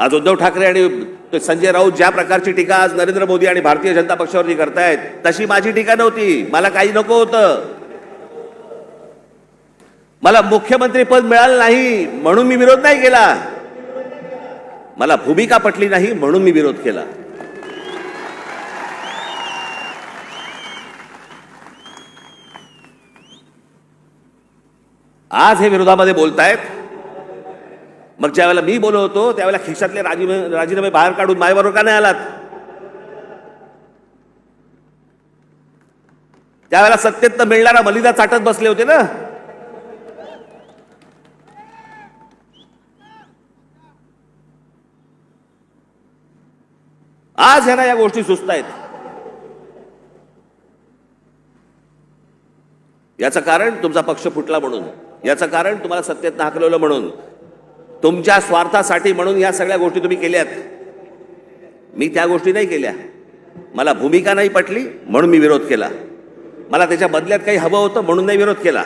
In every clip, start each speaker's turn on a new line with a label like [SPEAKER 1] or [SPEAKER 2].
[SPEAKER 1] आज उद्धव ठाकरे आणि संजय राऊत ज्या प्रकारची टीका आज नरेंद्र मोदी आणि भारतीय जनता पक्षावरती करतायत तशी माझी टीका नव्हती. मला काही नको होतं. मला मुख्यमंत्री पद मिळालं नाही म्हणून मी विरोध नाही केला. मला भूमिका पटली नाही म्हणून मी विरोध केला. आज हे विरोधामध्ये बोलतायत. मग ज्यावेळेला मी बोलवतो होतो त्यावेळेला खिशातले राजीनामे राजीनामे बाहेर काढून माझ्याबरोबर का नाही आलात? त्यावेळेला सत्तेत तर मिळणारा मलिदा चाटत बसले होते ना? आज ह्यांना या गोष्टी सुचत आहेत याचं कारण तुमचा पक्ष फुटला म्हणून. याचं कारण तुम्हाला सत्तेत हाकलवलं म्हणून. तुमच्या स्वार्थासाठी म्हणून या सगळ्या गोष्टी तुम्ही केल्यात. मी त्या गोष्टी नाही केल्या. मला भूमिका नाही पटली म्हणून मी विरोध केला. मला त्याच्या बदल्यात काही हवं होतं म्हणून नाही विरोध केला.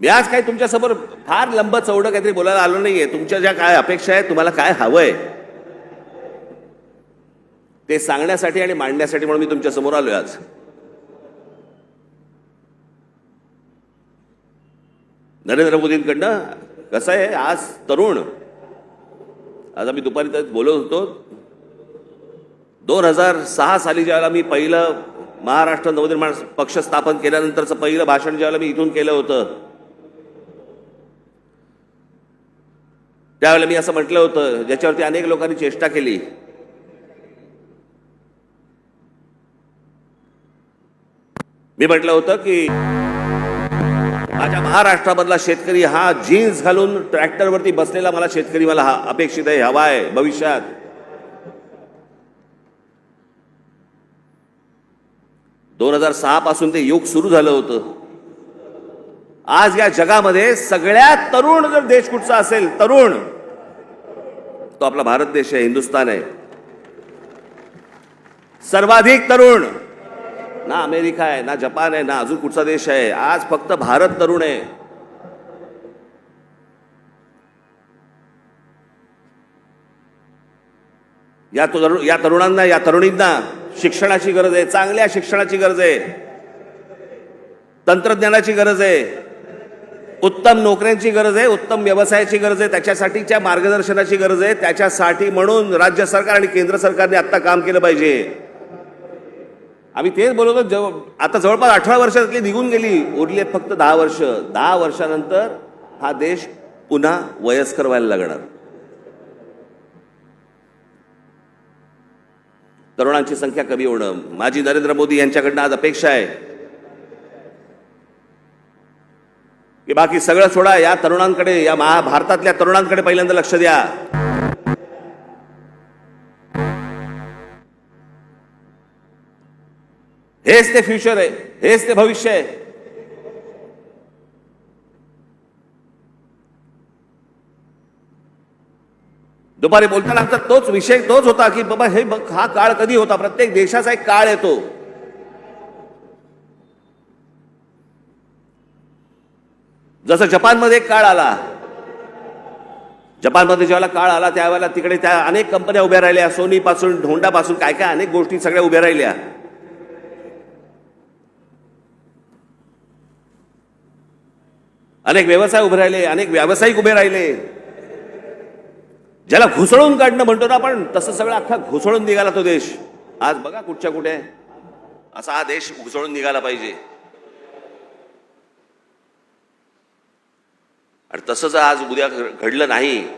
[SPEAKER 1] मी आज काही तुमच्यासमोर फार लंब चौडं काहीतरी बोलायला आलो नाहीये. तुमच्या ज्या काय अपेक्षा आहेत तुम्हाला काय हवंय? ते सांगण्यासाठी आणि मांडण्यासाठी म्हणून मी तुमच्यासमोर आलोय आज. नरेंद्र मोदींकडनं कसं आहे आज तरुण. आज आम्ही दुपारी तर बोलत होतो. दोन हजार सहा साली ज्यावेळेला मी पहिलं महाराष्ट्र नवनिर्माण पक्ष स्थापन केल्यानंतरचं पहिलं भाषण ज्यावेळेला मी इथून केलं होतं त्यावेळेला मी असं म्हटलं होतं ज्याच्यावरती अनेक लोकांनी चेष्टा केली. मी म्हटलं होतं की माझ्या महाराष्ट्रामधला शेतकरी हा जीन्स घालून ट्रॅक्टरवरती बसलेला मला शेतकरी मला हा अपेक्षित आहे हवा आहे भविष्यात. दोन हजार सहा पासून ते युग सुरू झालं होतं. आज या जगामध्ये सगळ्यात तरुण जर देश कुठचा असेल तरुण तो आपला भारत देश आहे हिंदुस्थान आहे. सर्वाधिक तरुण ना अमेरिका आहे ना जपान आहे ना अजून कुठचा देश आहे. आज फक्त भारत तरुण आहे. या तरुण या तरुणांना या तरुणींना शिक्षणाची गरज आहे चांगल्या शिक्षणाची गरज आहे. तंत्रज्ञानाची गरज आहे. उत्तम नोकऱ्यांची गरज आहे उत्तम व्यवसायाची गरज आहे त्याच्यासाठीच्या मार्गदर्शनाची गरज आहे त्याच्यासाठी म्हणून राज्य सरकार आणि केंद्र सरकारने आत्ता काम केलं पाहिजे. आम्ही तेच बोलवतो जव आता जवळपास अठरा वर्षातली निघून गेली उरली आहेत फक्त दहा वर्ष. दहा वर्षानंतर हा देश पुन्हा वयस्कर व्हायला लागणार. तरुणांची संख्या कमी होणं माझी नरेंद्र मोदी यांच्याकडनं आज अपेक्षा आहे. की बाकी सगळं सोडा या तरुणांकडे या महाभारतातल्या तरुणांकडे पहिल्यांदा लक्ष द्या. हेच ते फ्युचर आहे हेच ते भविष्य आहे. दुपारी बोलताना आमचा तोच विषय तोच होता की बाबा हे बघ हा काळ कधी होता? प्रत्येक देशाचा एक काळ येतो. जसं जपानमध्ये एक काळ आला. जपानमध्ये ज्यावेळेला काळ आला त्यावेळेला तिकडे त्या अनेक कंपन्या उभ्या राहिल्या. सोनी पासून काय काय अनेक गोष्टी सगळ्या उभ्या राहिल्या. अनेक व्यवसाय उभे राहिले अनेक व्यावसायिक उभे राहिले. ज्याला घुसळून काढणं म्हणतो ना आपण तसं सगळं अख्खा घुसळून निघाला तो देश. आज बघा कुठच्या कुठे. असा हा देश घुसळून निघाला पाहिजे. आणि तसंच आज उद्या घडलं नाही.